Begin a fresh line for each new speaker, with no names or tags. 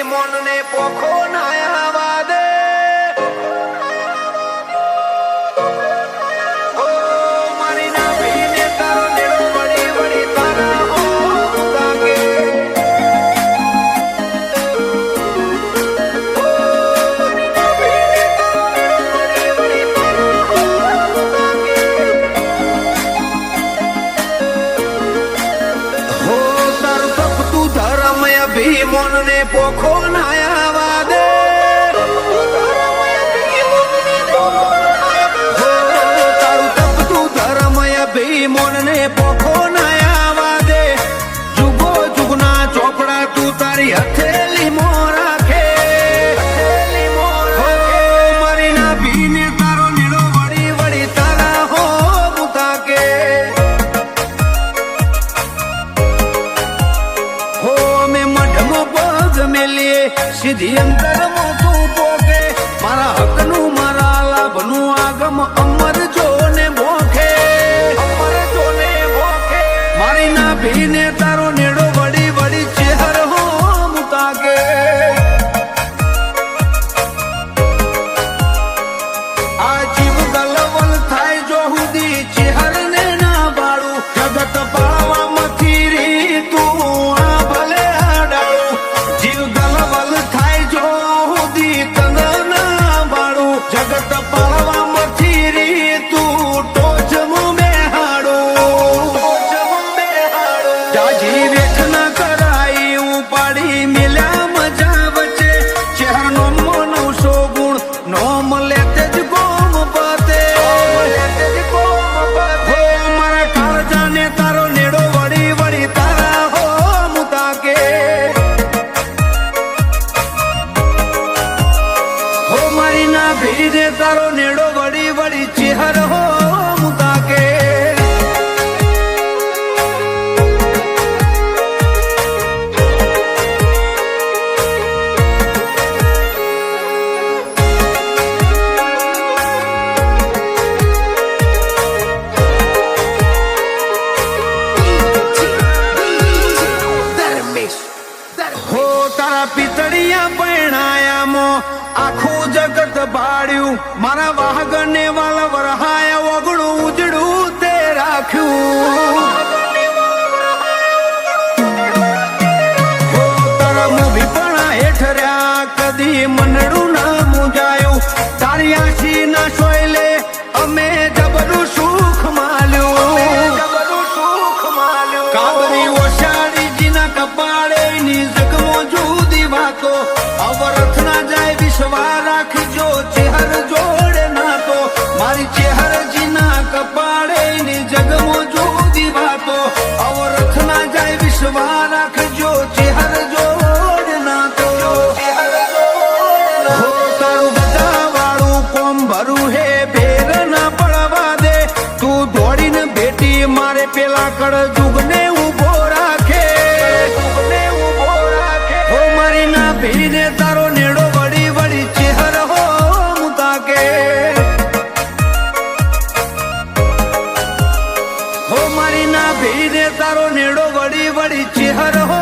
ભીમોન ને પોખો ભીમોન ને પોખો નાયા દે સીધી અંતર મોતું પોકે. મારા હકનું, મારા લાભનું આગમ અમર જોને ભોખે અમર જોને ભોખે મારી ના ભીને તારો નેડો ભીડે તારો નેડો વળી વળી ચેહર હો. બાળ્યું મારા વાહગને વાલ વરહાયા ઓગણું ઉજળું તે રાખ્યું. સુખ માલ્યું. કાબરી ઓશાળીજીના કપાળે ની જુદી વાતો. અવરથ જાય વિશ્વા મારે પેલા કળ જુગને ઊભો રાખે. ઊભો મારી ના ભીને તારો નેડો વળી વળી ચેહર હો મુતાકે હો મારી ના ભીને તારો નેડો વળી વળી ચહેર હો